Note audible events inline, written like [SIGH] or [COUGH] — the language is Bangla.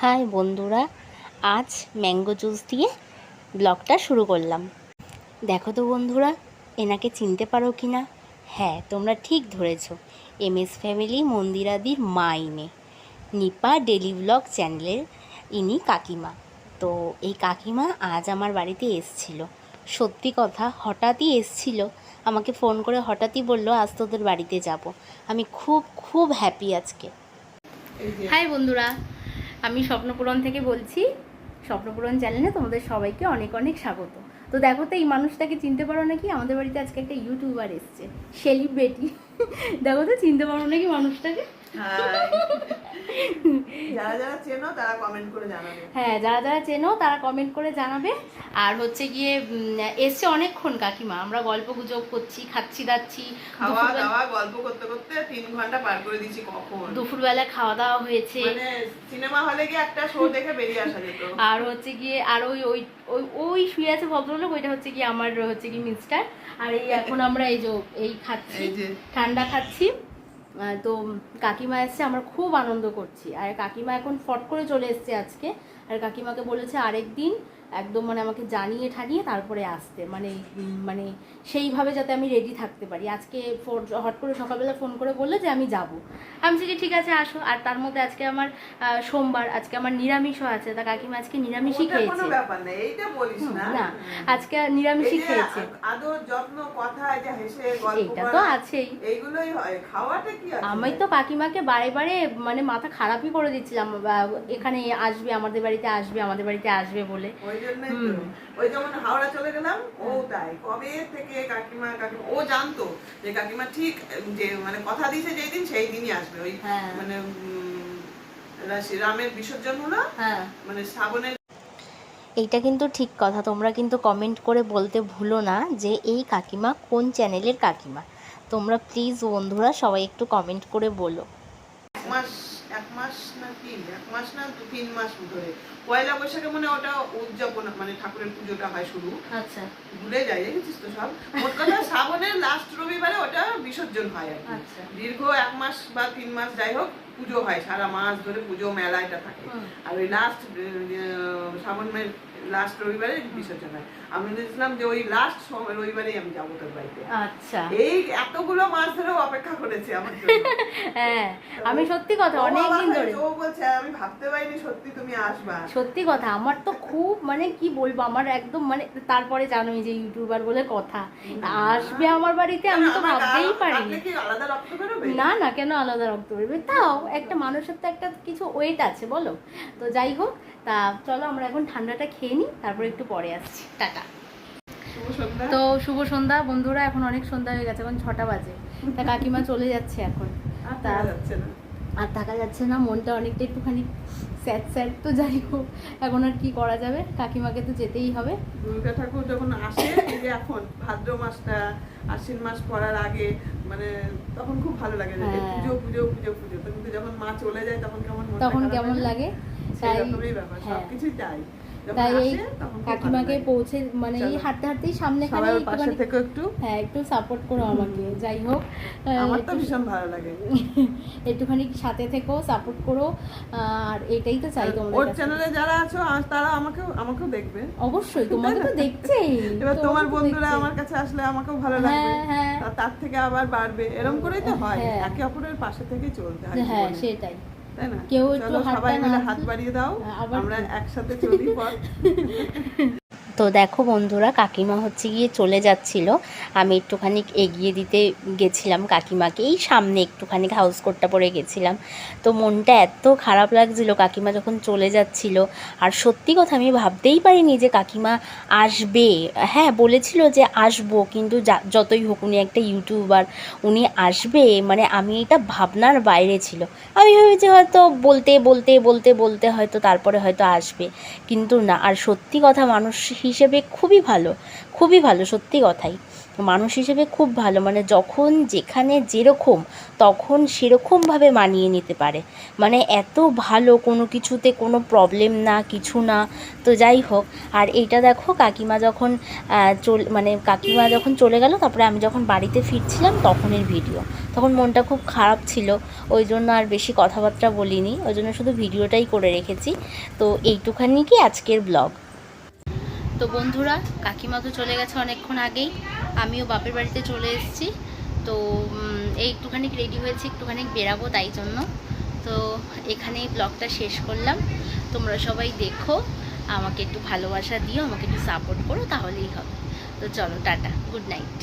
হাই বন্ধুরা, আজ ম্যাঙ্গো জুস দিয়ে ব্লগটা শুরু করলাম। দেখো তো বন্ধুরা, এনাকে চিনতে পারো কি না হ্যাঁ তোমরা ঠিক ধরেছ, এম এস ফ্যামিলি মন্দিরাদির মা ইনে। নিপা ডেলি ব্লগ চ্যানেলের ইনি কাকিমা। তো এই কাকিমা আজ আমার বাড়িতে এসছিল। সত্যি কথা, হঠাৎই এসছিল। আমাকে ফোন করে হঠাৎই বলল, আজ তোদের বাড়িতে যাব। আমি খুব খুব হ্যাপি আজকে। হাই বন্ধুরা আমি স্বপ্নপূরণ থেকে বলছি, স্বপ্নপূরণ চ্যানেলে তোমাদের সবাইকে অনেক অনেক স্বাগত। তো দেখো তো, এই মানুষটাকে চিনতে পারো নাকি? আমাদের বাড়িতে আজকে একটা ইউটিউবার এসছে সেলিব্রিটি দেখো তো, চিনতে পারো নাকি মানুষটাকে? যারা যারা চেনো তারা কমেন্ট করে জানাবে। হ্যাঁ যারা যারা চেনো তারা কমেন্ট করে জানাবে। আর হচ্ছে গিয়ে এসছে অনেকক্ষণ কাকিমা। আমরা গল্প গুজব করছি খাচ্ছি দাচ্ছি। খাওয়া দাওয়া গল্প করতে করতে তিন ঘণ্টা পার করে দিচ্ছি কখন? দুপুরবেলা খাওয়া দাওয়া হয়েছে। মানে সিনেমা হলে গিয়ে একটা শো দেখে বেরিয়ে আসা যেত। আর হচ্ছে গিয়ে আর ওই ওই ওই শুয়ে আছে ভদ্রলোক ওইটা হচ্ছে গিয়ে আমার হচ্ছে কি মিস্টার আর এই [LAUGHS] এখন আমরা এই যে এই খাচ্ছি ঠান্ডা খাচ্ছি। তো কাকিমা এসছে, আমার খুব আনন্দ করছি। আর কাকিমা এখন ফট করে চলে এসছে আজকে। আর কাকিমাকে বলেছে আরেক দিন একদম মানে আমাকে জানিয়ে ঠানিয়ে তারপরে আসতে মানে মানে সেইভাবে যাতে আমি রেডি থাকতে পারি। আজকে ফোন- হট করে সকালবেলা ফোন করে বললে যে আমি যাব। আমি যে ঠিক আছে আসো। আর তার মধ্যে আজকে আমার সোমবার আজকে আমার নিরামিষও আছে। তা কাকিমা আজকে নিরামিষই খেয়েছে। না আজকে নিরামিষই খেয়েছে। এইটা তো আছেই। আমি তো কাকিমাকে বারে বারে মানে মাথা খারাপই করে দিচ্ছিলাম এখানে আসবে আমাদের বাড়িতে আসবে আমাদের বাড়িতে আসবে বলে। জন্যই তো। ওই যেমন হাওড়া চলে গেলাম ও তাই। কবে থেকে কাকিমা কাকিমা ও জানতো যে কাকিমা ঠিক যে মানে কথা দিয়েছে যেই দিন সেই দিনই আসবে। ওই হ্যাঁ। মানে রামের বিসর্জন হলো হ্যাঁ। মানে শ্রাবণের এইটা কিন্তু ঠিক কথা। তোমরা কিন্তু কমেন্ট করে বলতে ভুলো না যে এই কাকিমা কোন চ্যানেলের কাকিমা। তোমরা প্লিজ বন্ধুরা সবাই একটু কমেন্ট করে বলো। মাস না কি এক মাস না দু তিন মাস ধরে পয়লা বৈশাখে মানে ওটা উদযাপন মানে ঠাকুরের পুজোটা হয় শুরু। আচ্ছা। ভুলে যায় দেখেছিস তো সব? মোট কথা শ্রাবণের লাস্ট রবিবারে ওটা বিসর্জন হয় আর আচ্ছা। দীর্ঘ এক মাস বা তিন মাস যাই হোক পুজো হয় সারা মাস ধরে পুজো মেলা এটা থাকে। আর ওই লাস্ট শ্রাবণ লাস্ট রবিবারে বিসর্জন হয়। আমি ভেবেছিলাম যে ওই লাস্ট রবিবারেই আমি যাব তোর বাড়িতে। আচ্ছা। এই এতগুলো মাস ধরেও অপেক্ষা করেছে আমার জন্য। হ্যাঁ আমি সত্যি কথা অনেক দিন ধরে। ও বলছে আমি ভাবতে পারিনি সত্যি তুমি আসবা। সত্যি কথা আমার তো খুব মানে কি বলব আমার একদম মানে তারপরে জানোই যে ইউটিউবার বলে কথা। আসবে আমার বাড়িতে আমি তো ভাবতেই পারিনি। কাটলে কি আলাদা রক্ত বেরোবে? না না কেন আলাদা রক্ত বেরোবে? তাও একটা মানুষের তো একটা কিছু ওয়েট আছে বলো? তো যাই হোক তা চলো আমরা এখন ঠান্ডাটা খেয়ে নিই তারপরে একটু পরে আসছি। টাটা। তো শুভ সন্ধ্যা বন্ধুরা এখন অনেক সন্ধ্যা হয়ে গেছে এখন ছটা বাজে। তা কাকিমা চলে যাচ্ছে এখন। আর তা- থাকা যাচ্ছে না। আর থাকা যাচ্ছে না মনটা অনেকটা একটুখানি স্যাড স্যাড তো যাই হোক এখন আর কি করা যাবে? কাকিমাকে তো যেতেই হবে। দুর্গা ঠাকুর যখন আসে যে এখন ভাদ্র মাসটা আশ্বিন মাস পড়ার আগে মানে তখন খুব ভালো লাগে হ্যাঁ। পুজো পুজো পুজো পুজো। কিন্তু যখন মা চলে যায় তখন কেমন তখন কেমন লাগে? তাই হ্যাঁ। সবকিছুই তাই। তাই এই কাকিমাকে পৌঁছে মানে এই হাঁটতে হাঁটতেই সামনে পাশে থেকে একটু। হ্যাঁ একটু সাপোর্ট করো আমাকে। যাই হোক আমার তো ভীষণ ভালো লাগে। [LAUGHS] একটুখানি সাথে থেকো সাপোর্ট করো। আর এটাই তো চাই তোমাদের ওর চ্যানেলে যারা আছো তারা আমাকেও আমাকেও দেখবে। অবশ্যই তোমাকে তো [LAUGHS] দেখছেই। এবার তোমার বন্ধুরা আমার কাছে আসলে আমাকেও ভালো লাগবে। হ্যাঁ, হ্যাঁ। তার থেকে আবার বাড়বে। এরকম করেই তো হয়। হ্যাঁ। একে অপরের পাশে থেকে চলতে হয় হ্যাঁ সেটাই। তাই না? কেউ একটু সবাই মিলে হাত বাড়িয়ে দাও আমরা একসাথে চলি পর [LAUGHS] তো দেখো বন্ধুরা, কাকিমা হচ্ছে গিয়ে চলে যাচ্ছিল। আমি একটুখানি এগিয়ে দিতে গেছিলাম কাকিমাকে। এই সামনে একটুখানি হাউস কোটটা পরে গেছিলাম। তো মনটা এত খারাপ লাগছিল, কাকিমা যখন চলে যাচ্ছিল। আর সত্যি কথা আমি ভাবতেই পারিনি যে কাকিমা আসবে। হ্যাঁ বলেছিল যে আসব, কিন্তু যতই হোক উনি একটা ইউটিউবার উনি আসবে। মানে আমি এটা ভাবনার বাইরে ছিল। আমি ভেবেছি হয়তো বলতে বলতে বলতে বলতে হয়তো তারপরে হয়তো আসবে। কিন্তু না, আর সত্যি কথা মানুষ হিসেবে খুবই ভালো খুবই ভালো, সত্যি কথাই। মানুষ হিসেবে খুব ভালো মানে যখন যেখানে যেরকম, তখন সেরকমভাবে মানিয়ে নিতে পারে। মানে এত ভালো, কোনো কিছুতে কোনো প্রবলেম না, কিছু না, তো যাই হোক। আর এইটা দেখো, কাকিমা যখন চল মানে কাকিমা যখন চলে গেল, তারপরে আমি যখন বাড়িতে ফিরছিলাম, তখনের ভিডিও তখন মনটা খুব খারাপ ছিল, ওই জন্য আর বেশি কথাবার্তা বলিনি, ওই জন্য শুধু ভিডিওটাই করে রেখেছি। তো এইটুখানি কি আজকের ব্লগ তো বন্ধুরা, কাকিমা তো চলে গেছে অনেকক্ষণ আগেই। আমিও বাপের বাড়িতে চলে এসেছি। তো এই একটুখানি রেডি হয়েছি, একটুখানি বেরাবো তাই জন্য। তো এখানেই ব্লগটা শেষ করলাম। তোমরা সবাই দেখো, আমাকে একটু ভালোবাসা দিও, আমাকে একটু সাপোর্ট করো, তাহলেই হবে। তো চলো, টাটা গুড নাইট